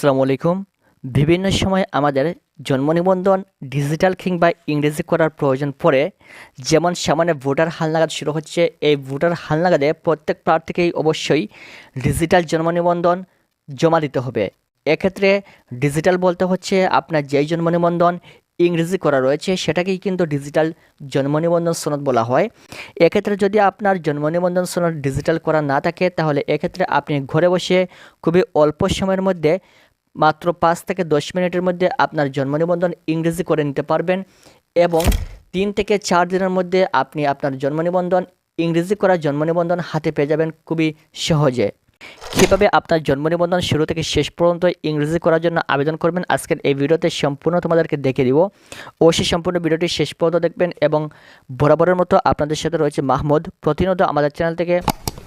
আসসালামু আলাইকুম। বিভিন্ন সময় আমাদের জন্ম নিবন্ধন ডিজিটাল কিংবা ইংরেজি করার প্রয়োজন পড়ে, যেমন সামনে ভোটার হালনাগাদ শুরু হচ্ছে, এই ভোটার হালনাগাদে প্রত্যেক প্রার্থীকেই অবশ্যই ডিজিটাল জন্ম নিবন্ধন জমা দিতে হবে। এক্ষেত্রে ডিজিটাল বলতে হচ্ছে আপনার যেই জন্ম নিবন্ধন ইংরেজি করা রয়েছে, সেটাকেই কিন্তু ডিজিটাল জন্ম নিবন্ধন সনদ বলা হয়। এক্ষেত্রে যদি আপনার জন্ম নিবন্ধন সনদ ডিজিটাল করা না থাকে, তাহলে এক্ষেত্রে আপনি ঘরে বসে খুবই অল্প সময়ের মধ্যে মাত্র পাঁচ থেকে দশ মিনিটের মধ্যে আপনার জন্ম নিবন্ধন ইংরেজি করে নিতে পারবেন এবং তিন থেকে চার দিনের মধ্যে আপনি আপনার জন্ম নিবন্ধন ইংরেজি করা জন্ম নিবন্ধন হাতে পেয়ে যাবেন খুবই সহজে। কীভাবে আপনার জন্ম নিবন্ধন শুরু থেকে শেষ পর্যন্ত ইংরেজি করার জন্য আবেদন করবেন, আজকের এই ভিডিওতে সম্পূর্ণ তোমাদেরকে দেখে দিব। অবশ্যই সম্পূর্ণ ভিডিওটি শেষ পর্যন্ত দেখবেন এবং বরাবরের মতো আপনাদের সাথে রয়েছে মাহমুদ। প্রতিনিয়ত আমাদের চ্যানেল থেকে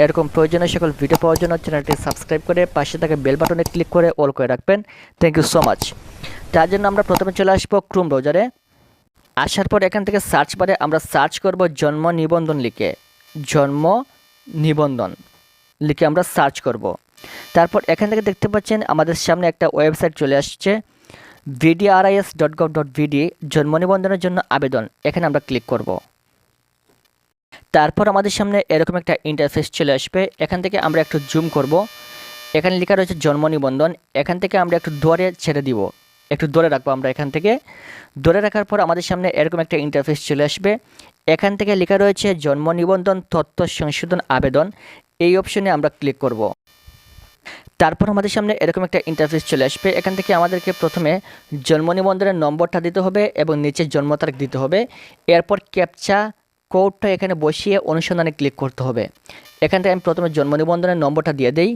এরকম প্রয়োজনীয় সকল ভিডিও পাওয়ার জন্য চ্যানেলটি সাবস্ক্রাইব করে পাশে থাকা বেল বাটনে ক্লিক করে অল করে রাখবেন। থ্যাংক ইউ সো মাচ তার জন্য আমরা প্রথমে চলে আসব ক্রোম ব্রাউজারে আসার পর এখান থেকে সার্চ বারে আমরা সার্চ করব জন্ম নিবন্ধন লিখে। জন্ম নিবন্ধন। লিখে আমরা সার্চ করব। তারপর এখান থেকে দেখতে পাচ্ছেন আমাদের সামনে একটা ওয়েবসাইট চলে আসছে BDRIS dot gov dot BD জন্ম নিবন্ধনের জন্য আবেদন। এখানে আমরা ক্লিক করব। তারপর আমাদের সামনে এরকম একটা ইন্টারফেস চলে আসবে। এখান থেকে আমরা একটু জুম করব। এখানে লেখা রয়েছে জন্ম নিবন্ধন। এখান থেকে আমরা একটু দৌড়ে ছেড়ে দিব। একটু দৌড়ে রাখব আমরা এখান থেকে। ধরে রাখার পর আমাদের সামনে এরকম একটা ইন্টারফেস চলে আসবে। এখান থেকে লেখা রয়েছে জন্ম নিবন্ধন, তথ্য সংশোধন, আবেদন। এই অপশনে আমরা ক্লিক করব। তারপর আমাদের সামনে এরকম একটা ইন্টারফেস চলে আসবে। এখান থেকে আমাদেরকে প্রথমে জন্ম নিবন্ধনের নম্বরটা দিতে হবে এবং নিচে জন্ম তারিখ দিতে হবে। এরপর ক্যাপচা কোডটা এখানে বসিয়ে অনুসন্ধানে ক্লিক করতে হবে। এখান থেকে আমি প্রথমে জন্ম নিবন্ধনের নম্বরটা দিয়ে দেই।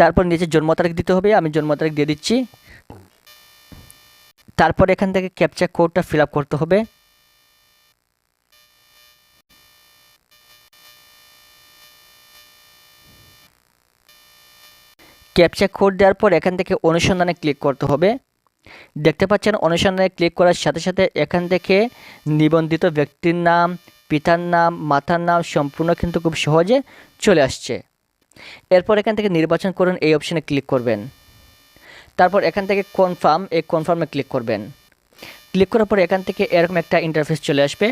তারপর নিচে জন্ম তারিখ দিতে হবে, আমি জন্ম তারিখ দিয়ে দিচ্ছি। তারপর এখান থেকে ক্যাপচা কোডটা ফিল করতে হবে। ক্যাপচা কোড দেওয়ার পর এখান থেকে অনুসন্ধানে ক্লিক করতে হবে। দেখতে পাচ্ছেন, অনুসন্ধানে ক্লিক করার সাথে সাথে এখান থেকে নিবন্ধিত ব্যক্তির নাম, পিতার নাম, মাতার নাম সম্পূর্ণ কিন্তু খুব সহজে চলে আসছে। এরপর এখান থেকে নির্বাচন করুন, এই অপশানে ক্লিক করবেন। তারপর এখান থেকে কনফার্ম এই কনফার্মে ক্লিক করবেন। ক্লিক করার পর এখান থেকে এরকম একটা ইন্টারফেস চলে আসবে।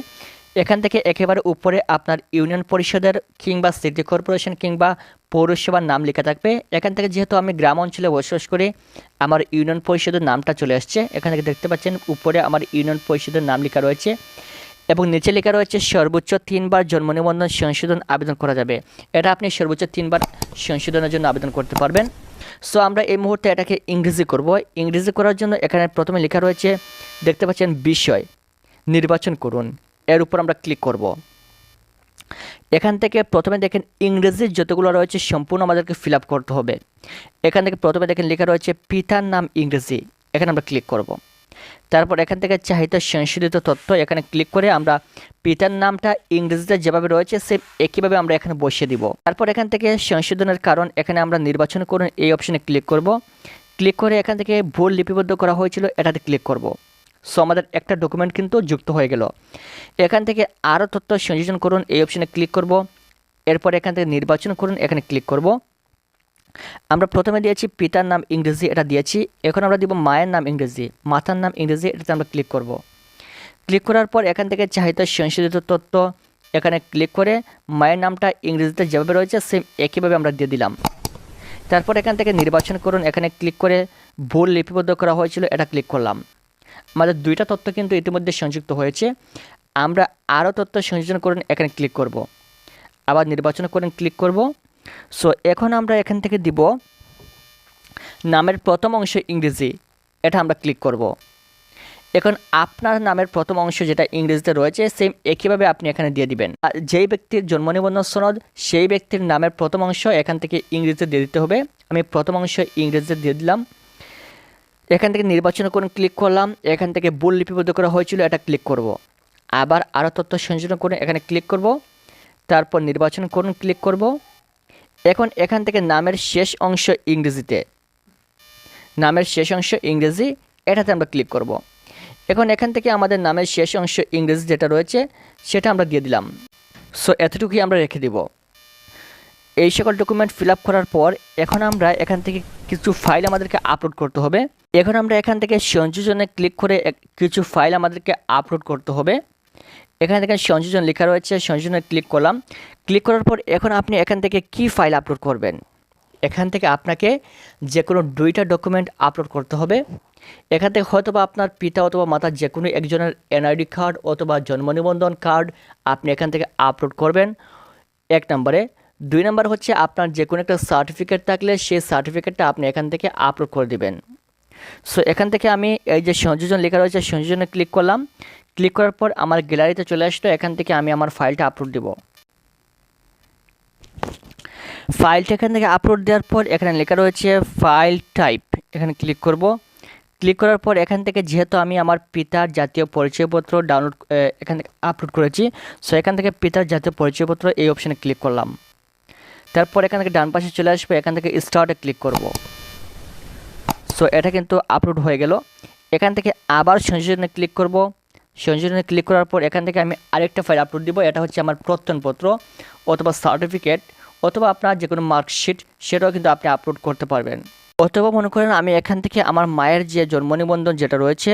এখান থেকে একেবারে উপরে আপনার ইউনিয়ন পরিষদের কিংবা সিটি কর্পোরেশন কিংবা পৌরসভার নাম লেখা থাকবে। এখান থেকে যেহেতু আমি গ্রাম অঞ্চলে বসবাস করি, আমার ইউনিয়ন পরিষদের নামটা চলে আসছে। এখান থেকে দেখতে পাচ্ছেন, উপরে আমার ইউনিয়ন পরিষদের নাম লেখা রয়েছে এবং নিচে লেখা রয়েছে, সর্বোচ্চ তিনবার জন্ম নিবন্ধন সংশোধন আবেদন করা যাবে। এটা আপনি সর্বোচ্চ তিনবার সংশোধনের জন্য আবেদন করতে পারবেন। সো আমরা এই মুহূর্তে এটাকে ইংরেজি করব। ইংরেজি করার জন্য এখানে প্রথমে লেখা রয়েছে, দেখতে পাচ্ছেন, বিষয়, নির্বাচন করুন। এর উপর আমরা ক্লিক করব। এখান থেকে প্রথমে দেখেন ইংরেজির যতগুলো রয়েছে সম্পূর্ণ আমাদেরকে ফিল করতে হবে। এখান থেকে প্রথমে দেখেন লেখা রয়েছে পিতার নাম ইংরেজি, এখানে আমরা ক্লিক করব। তারপর এখান থেকে চাহিদা সংশোধিত তথ্য, এখানে ক্লিক করে আমরা পিতার নামটা ইংরেজিতে যেভাবে রয়েছে সে একইভাবে আমরা এখানে বসিয়ে দিব। তারপর এখান থেকে সংশোধনের কারণ, এখানে আমরা নির্বাচন করুন, এই অপশনে ক্লিক করব। ক্লিক করে এখান থেকে ভুল লিপিবদ্ধ করা হয়েছিল, এটাতে ক্লিক করব। সো আমাদের একটা ডকুমেন্ট কিন্তু যুক্ত হয়ে গেল। এখান থেকে আরও তথ্য সংযোজন করুন, এই অপশনে ক্লিক করব। এরপর এখান থেকে নির্বাচন করুন, এখানে ক্লিক করব। আমরা প্রথমে দিয়েছি পিতার নাম ইংরেজি, এটা দিয়েছি। এখন আমরা দিব মায়ের নাম ইংরেজি, মাতার নাম ইংরেজি, এটাতে আমরা ক্লিক করব। ক্লিক করার পর এখান থেকে চাহিদা সংশোধিত তথ্য, এখানে ক্লিক করে মায়ের নামটা ইংরেজিতে যেভাবে রয়েছে সেম একইভাবে আমরা দিয়ে দিলাম। তারপর এখান থেকে নির্বাচন করুন, এখানে ক্লিক করে ভুল লিপিবদ্ধ করা হয়েছিল, এটা ক্লিক করলাম। আমাদের দুইটা তথ্য কিন্তু ইতিমধ্যে সংযুক্ত হয়েছে। আমরা আরও তথ্য সংযোজন করেন, এখানে ক্লিক করব। আবার নির্বাচন করেন ক্লিক করব। সো এখন আমরা এখান থেকে দিব নামের প্রথম অংশ ইংরেজি, এটা আমরা ক্লিক করব। এখন আপনার নামের প্রথম অংশ যেটা ইংরেজিতে রয়েছে সেম একইভাবে আপনি এখানে দিয়ে দিবেন। যেই ব্যক্তির জন্ম নিবন্ধন সনদ, সেই ব্যক্তির নামের প্রথম অংশ এখান থেকে ইংরেজিতে দিয়ে দিতে হবে। আমি প্রথম অংশ ইংরেজিতে দিয়ে দিলাম। এখান থেকে নির্বাচন করুন ক্লিক করলাম, এখান থেকে বুল লিপিবদ্ধ করা হয়েছিল, এটা ক্লিক করব। আবার আরও তথ্য সংযোজন করুন, এখানে ক্লিক করব। তারপর নির্বাচন করুন ক্লিক করব। এখন এখান থেকে নামের শেষ অংশ ইংরেজিতে। নামের শেষ অংশ ইংরেজি, এটাতে আমরা ক্লিক করব। এখন এখান থেকে আমাদের নামের শেষ অংশ ইংরেজি যেটা রয়েছে, সেটা আমরা দিয়ে দিলাম। সো এতটুকুই আমরা রেখে দিব। এই সকল ডকুমেন্ট ফিল করার পর এখন আমরা এখান থেকে কিছু ফাইল আমাদেরকে আপলোড করতে হবে। এখন আমরা এখান থেকে সংযোজনে ক্লিক করে কিছু ফাইল আমাদেরকে আপলোড করতে হবে। এখান থেকে সংযোজন লেখা রয়েছে, সংযোজনে ক্লিক করলাম। ক্লিক করার পর এখন আপনি এখান থেকে কি ফাইল আপলোড করবেন? এখান থেকে আপনাকে যে কোনো দুইটা ডকুমেন্ট আপলোড করতে হবে। এখান থেকে হয়তো বা আপনার পিতা অথবা মাতার যে কোনো একজনের এনআইডি কার্ড অথবা জন্ম নিবন্ধন কার্ড আপনি এখান থেকে আপলোড করবেন। এক নম্বরে দুই নম্বর হচ্ছে আপনার যে কোনো একটা সার্টিফিকেট থাকলে সেই সার্টিফিকেটটা আপনি এখান থেকে আপলোড করে দিবেন। সো এখান থেকে আমি এই যে সংযোজন লেখা রয়েছে, সংযোজনে ক্লিক করলাম। ক্লিক করার পর আমার গ্যালারিতে চলে আসলো, এখান থেকে আমি আমার ফাইলটা আপলোড দেব। ফাইলটা এখান থেকে আপলোড দেওয়ার পর এখানে লেখা রয়েছে ফাইল টাইপ এখানে ক্লিক করব। ক্লিক করার পর এখান থেকে যেহেতু আমি আমার পিতার জাতীয় পরিচয়পত্র ডাউনলোড এখান থেকে আপলোড করেছি সো এখান থেকে পিতার জাতীয় পরিচয়পত্র এই অপশানে ক্লিক করলাম। তারপর এখান থেকে ডান পাশে চলে আসবে, এখান থেকে স্টার্টে ক্লিক করব। সো এটা কিন্তু আপলোড হয়ে গেল। এখান থেকে আবার সংযোজনে ক্লিক করব। সংযোজনে ক্লিক করার পর এখান থেকে আমি আরেকটা ফাইল আপলোড দিব। এটা হচ্ছে আমার প্রত্যয়নপত্র অথবা সার্টিফিকেট অথবা আপনার যে কোনো মার্কশিট সেটাও কিন্তু আপনি আপলোড করতে পারবেন। অথবা মনে করেন আমি এখান থেকে আমার মায়ের যে জন্ম নিবন্ধন যেটা রয়েছে,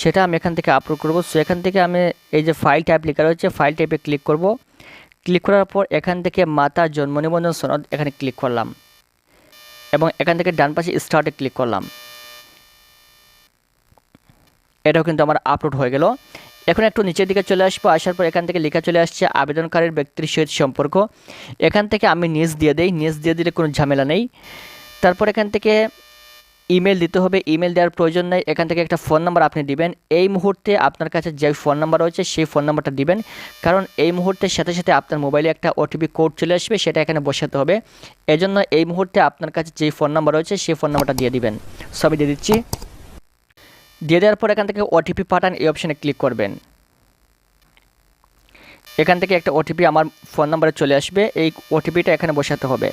সেটা আমি এখান থেকে আপলোড করব। সো এখান থেকে আমি এই যে ফাইল টাইপ লেখা রয়েছে ফাইল টাইপে ক্লিক করব। ক্লিক করার পর এখান থেকে মাতার জন্ম নিবন্ধন সনদ এখানে ক্লিক করলাম। এবং এখান থেকে ডান পাশে স্টার্টে ক্লিক করলাম। এটাও কিন্তু আমার আপলোড হয়ে গেল। এখন একটু নিচের দিকে চলে আসব। আসার পর এখান থেকে লেখা চলে আসছে আবেদনকারীর ব্যক্তির সহিত সম্পর্ক। এখান থেকে আমি নিজ দিয়ে দেই। নিজ দিয়ে দিলে কোনো ঝামেলা নেই। তারপর এখান থেকে ইমেল দিতে হবে ইমেল দেওয়ার প্রয়োজন নেই। এখান থেকে একটা ফোন নাম্বার আপনি দিবেন। এই মুহূর্তে আপনার কাছে যে ফোন নাম্বার রয়েছে, সেই ফোন নাম্বারটা দিবেন। কারণ এই মুহূর্তের সাথে সাথে আপনার মোবাইলে একটা ওটিপি কোড চলে আসবে, সেটা এখানে বসাতে হবে। এজন্য এই মুহূর্তে আপনার কাছে যেই ফোন নাম্বার রয়েছে, সেই ফোন নাম্বারটা দিয়ে দিবেন। সবই দিয়ে দিচ্ছি। দিয়ে দেওয়ার পর এখান থেকে ওটিপি পাঠান, এই অপশানে ক্লিক করবেন। এখান থেকে একটা ওটিপি আমার ফোন নাম্বারে চলে আসবে, এই ওটিপিটা এখানে বসাতে হবে।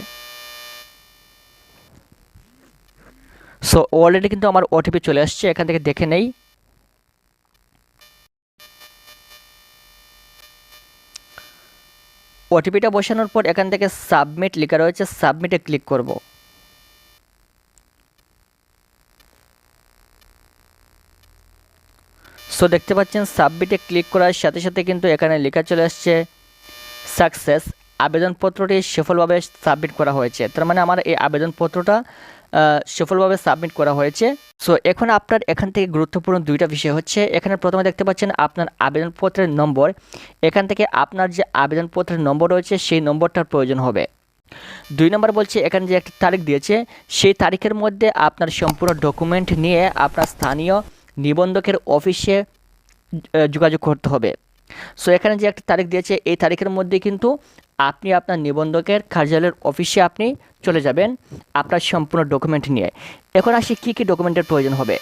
সো অলরেডি কিন্তু আমার ওটিপি চলে আসছে, এখান থেকে দেখে নেই। ওটিপিটা বসানোর পর এখান থেকে সাবমিট লেখা রয়েছে সাবমিটে ক্লিক করব। সো দেখতে পাচ্ছেন সাবমিটে ক্লিক করার সাথে সাথে কিন্তু এখানে লেখা চলে আসছে সাকসেস আবেদনপত্রটি সফলভাবে সাবমিট করা হয়েছে। তার মানে আমার এই আবেদনপত্রটা সফলভাবে সাবমিট করা হয়েছে। সো এখন আপনার এখান থেকে গুরুত্বপূর্ণ দুইটা বিষয় হচ্ছে, এখানে প্রথমে দেখতে পাচ্ছেন আপনার আবেদনপত্রের নম্বর। এখান থেকে আপনার যে আবেদনপত্রের নম্বর রয়েছে, সেই নম্বরটার প্রয়োজন হবে। দুই নম্বর বলছে, এখানে যে একটা তারিখ দিয়েছে, সেই তারিখের মধ্যে আপনার সম্পূর্ণ ডকুমেন্ট নিয়ে আপনার স্থানীয় নিবন্ধকের অফিসে যোগাযোগ করতে হবে। সো এখানে যে একটা তারিখ দিয়েছে, এই তারিখের মধ্যে কিন্তু আপনি আপনার নিবন্ধকের কার্যালয়ের অফিসে আপনি চলে যাবেন আপনার সম্পূর্ণ ডকুমেন্ট নিয়ে। এখন আসি কী কী ডকুমেন্টের প্রয়োজন হবে।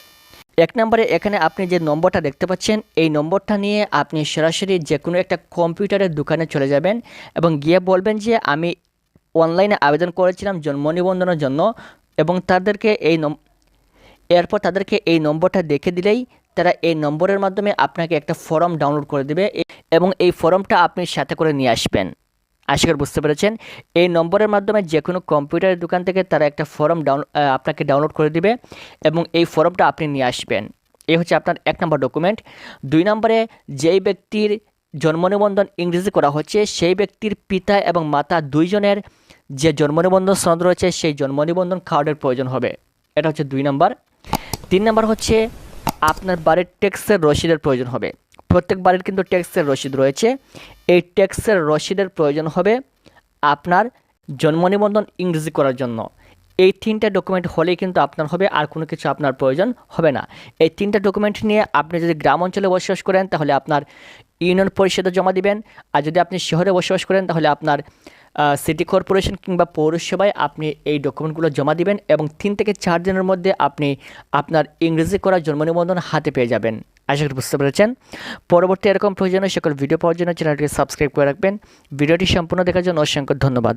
এক নম্বরে এখানে আপনি যে নম্বরটা দেখতে পাচ্ছেন, এই নম্বরটা নিয়ে আপনি সরাসরি যে কোনো একটা কম্পিউটারের দোকানে চলে যাবেন এবং গিয়ে বলবেন যে, আমি অনলাইনে আবেদন করেছিলাম জন্ম নিবন্ধনের জন্য এবং তাদেরকে এই এরপর তাদেরকে এই নম্বরটা দেখে দিলেই তারা এই নম্বরের মাধ্যমে আপনাকে একটা ফর্ম ডাউনলোড করে দেবে। এবং এই ফর্মটা আপনি সাথে করে নিয়ে আসবেন। আশা করি বুঝতে পেরেছেন। এই নম্বরের মাধ্যমে যে কোনো কম্পিউটারের দোকান থেকে তারা একটা ফর্ম ডাউন আপনাকে ডাউনলোড করে দিবে এবং এই ফর্মটা আপনি নিয়ে আসবেন। এই হচ্ছে আপনার এক নম্বর ডকুমেন্ট। দুই নম্বরে যেই ব্যক্তির জন্ম নিবন্ধন ইংরেজি করা হচ্ছে, সেই ব্যক্তির পিতা এবং মাতা দুইজনের যে জন্ম নিবন্ধন সনদ রয়েছে, সেই জন্ম নিবন্ধন কার্ডের প্রয়োজন হবে। এটা হচ্ছে দুই নম্বর। তিন নম্বর হচ্ছে আপনার বাড়ির ট্যাক্সের রসিদের প্রয়োজন হবে। প্রত্যেক বাড়ির কিন্তু ট্যাক্সের রসিদ রয়েছে। এই ট্যাক্সের রসিদের প্রয়োজন হবে আপনার জন্ম নিবন্ধন ইংরেজি করার জন্য। এই তিনটা ডকুমেন্ট হলেই কিন্তু আপনার হবে, আর কোনো কিছু আপনার প্রয়োজন হবে না। এই তিনটা ডকুমেন্ট নিয়ে আপনি যদি গ্রাম অঞ্চলে বসবাস করেন, তাহলে আপনার ইউনিয়ন পরিষদে জমা দিবেন, আর যদি আপনি শহরে বসবাস করেন, তাহলে আপনার সিটি কর্পোরেশন কিংবা পৌরসভায় আপনি এই ডকুমেন্টগুলো জমা দিবেন এবং তিন থেকে চার দিনের মধ্যে আপনি আপনার ইংরেজি করা জন্ম নিবন্ধন হাতে পেয়ে যাবেন। আশা করি বুঝতে পেরেছেন। পরবর্তী এরকম প্রয়োজনে সকল ভিডিও পাওয়ার জন্য চ্যানেলটিকে সাবস্ক্রাইব করে রাখবেন। ভিডিওটি সম্পূর্ণ দেখার জন্য অসংখ্য ধন্যবাদ।